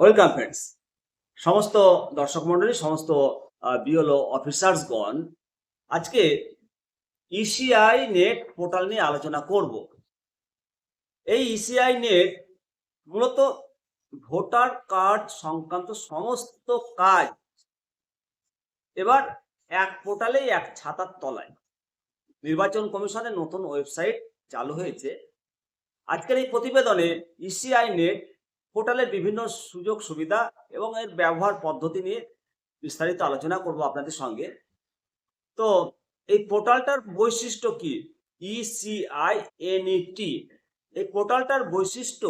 Welcome friends সমস্ত দর্শক মন্ডলী সমস্ত বিওলো অফিসার্সগণ আজকে ইসিআই নেট পোর্টাল নিয়ে আলোচনা করব। এই ইসিআই নেট মূলত ভোটার কার্ড সংক্রান্ত সমস্ত কাজ এবার এক পোর্টালেই এক ছাতার তলায়। নির্বাচন কমিশনের নতুন ওয়েবসাইট চালু হয়েছে। আজকের এই প্রতিবেদনে ইসিআই নেট পোর্টালের বিভিন্ন সুযোগ সুবিধা এবং এর ব্যবহার পদ্ধতি নিয়ে বিস্তারিত আলোচনা করব আপনাদের সঙ্গে। তো এই পোর্টালটার বৈশিষ্ট্য কি? E ইসিআই এনইটি এই পোর্টালটার বৈশিষ্ট্য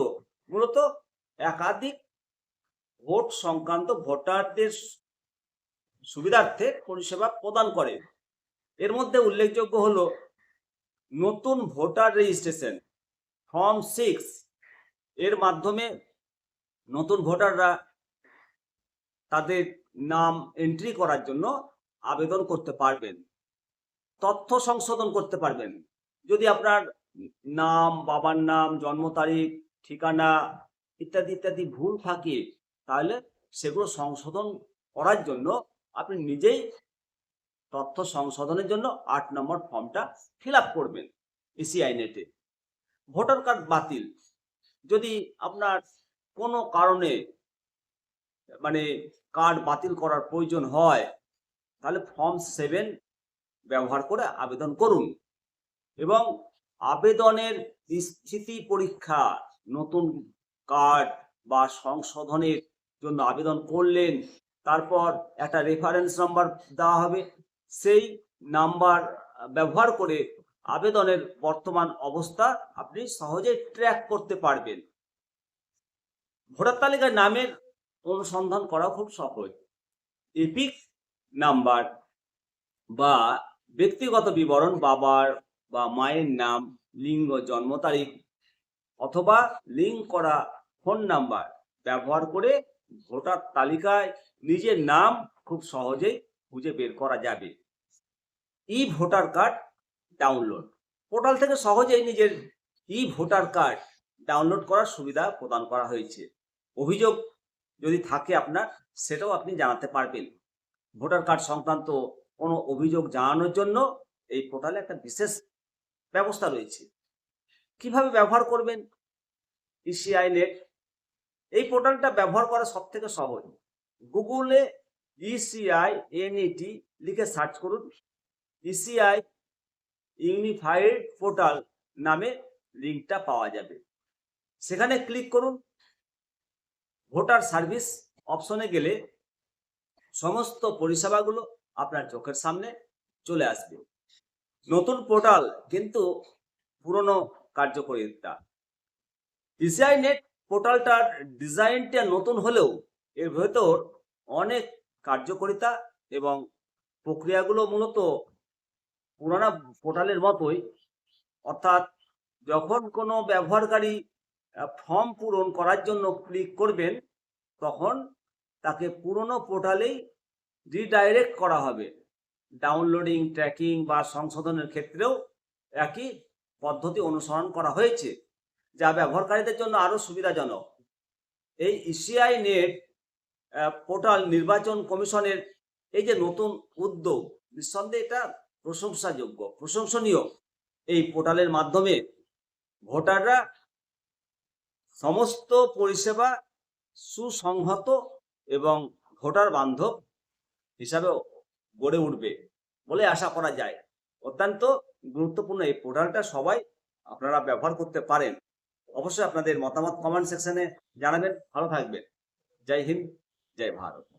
মূলত একাধিক ভোট সংক্রান্ত ভোটারদের সুবিধার্থে পরিষেবা প্রদান করে। এর মধ্যে উল্লেখযোগ্য হলো নতুন ভোটার রেজিস্ট্রেশন, ফর্ম সিক্স। এর মাধ্যমে নতুন ভোটাররা তাদের নাম এন্ট্রি করার জন্য আবেদন করতে পারবেন, তথ্য সংশোধন করতে পারবেন। যদি আপনার নাম, বাবার নাম, জন্ম তারিখ, ঠিকানা ইত্যাদি ইত্যাদি ভুল থাকে, তাহলে সেগুলো সংশোধন করার জন্য আপনি নিজেই তথ্য সংশোধনের জন্য আট নম্বর ফর্মটা ফিল করবেন ইসিআই নেটে ভোটার কার্ড বাতিল। যদি আপনার কোনো কারণে মানে কার্ড বাতিল করার প্রয়োজন হয়, তাহলে ফর্ম সেভেন ব্যবহার করে আবেদন করুন। এবং আবেদনের স্থিতি পরীক্ষা, নতুন কার্ড বা সংশোধনের জন্য আবেদন করলেন, তারপর একটা রেফারেন্স নাম্বার দেওয়া হবে, সেই নাম্বার ব্যবহার করে আবেদনের বর্তমান অবস্থা আপনি সহজে ট্র্যাক করতে পারবেন। ভোটার তালিকায় নামের অনুসন্ধান করা খুব সহজ। এপিক নাম্বার বা ব্যক্তিগত বিবরণ, বাবার বা মায়ের নাম, লিঙ্গ, জন্ম তারিখ অথবা লিঙ্ক করা ফোন নাম্বার ব্যবহার করে ভোটার তালিকায় নিজের নাম খুব সহজেই খুঁজে বের করা যাবে। E voter card download portal থেকে সহজেই নিজের ই ভোটার কার্ড ডাউনলোড করার সুবিধা প্রদান করা হয়েছে। অভিযোগ যদি থাকে আপনার, সেটাও আপনি জানাতে পারবেন। ভোটার কার্ড সংক্রান্ত কোনো অভিযোগ জানানোর জন্য এই পোর্টালে একটা বিশেষ ব্যবস্থা রয়েছে। কীভাবে ব্যবহার করবেন? ইসিআই নেট এই পোর্টালটা ব্যবহার করা সব থেকে সহজ গুগলে E ইসিআই এনইটি লিখে সার্চ করুন। E ইসিআই ইউনিফাইড পোর্টাল নামে লিঙ্কটা পাওয়া যাবে। সেখানে ক্লিক করুন। ভোটার সার্ভিস অপশনে গেলে সমস্ত পরিষেবাগুলো আপনার চোখের সামনে চলে আসবে। নতুন পোর্টাল কিন্তু পুরনো কার্যকরিতা। ইসিআই নেট পোর্টালটার ডিজাইনটা নতুন হলেও এর ভেতর অনেক কার্যকারিতা এবং প্রক্রিয়াগুলো মূলত পুরানা পোর্টালের মতোই। অর্থাৎ যখন কোনো ব্যবহারকারী ফর্ম পূরণ করার জন্য ক্লিক করবেন, তখন তাকে পুরনো পোর্টালেই রিডাইরেক্ট করা হবে। ডাউনলোডিং ট্র্যাকিং বা সংশোধনের ক্ষেত্রেও একই পদ্ধতি অনুসরণ করা হয়েছে, যা ব্যবহারকারীদের জন্য আরও সুবিধাজনক। এই ইসিআই নেট পোর্টাল নির্বাচন কমিশনের এই যে নতুন উদ্যোগ, নিঃসন্দেহে এটা প্রশংসাযোগ্য, প্রশংসনীয়। এই পোর্টালের মাধ্যমে ভোটাররা সমস্ত পরিষেবা সুসংহত এবং ভোটার বান্ধব হিসাবে গড়ে উঠবে বলে আশা করা যায়। অত্যন্ত গুরুত্বপূর্ণ এই পোর্টালটা সবাই আপনারা ব্যবহার করতে পারেন। অবশ্যই আপনাদের মতামত কমেন্ট সেকশনে জানাবেন। ভালো থাকবেন। জয় হিন্দ, জয় ভারত।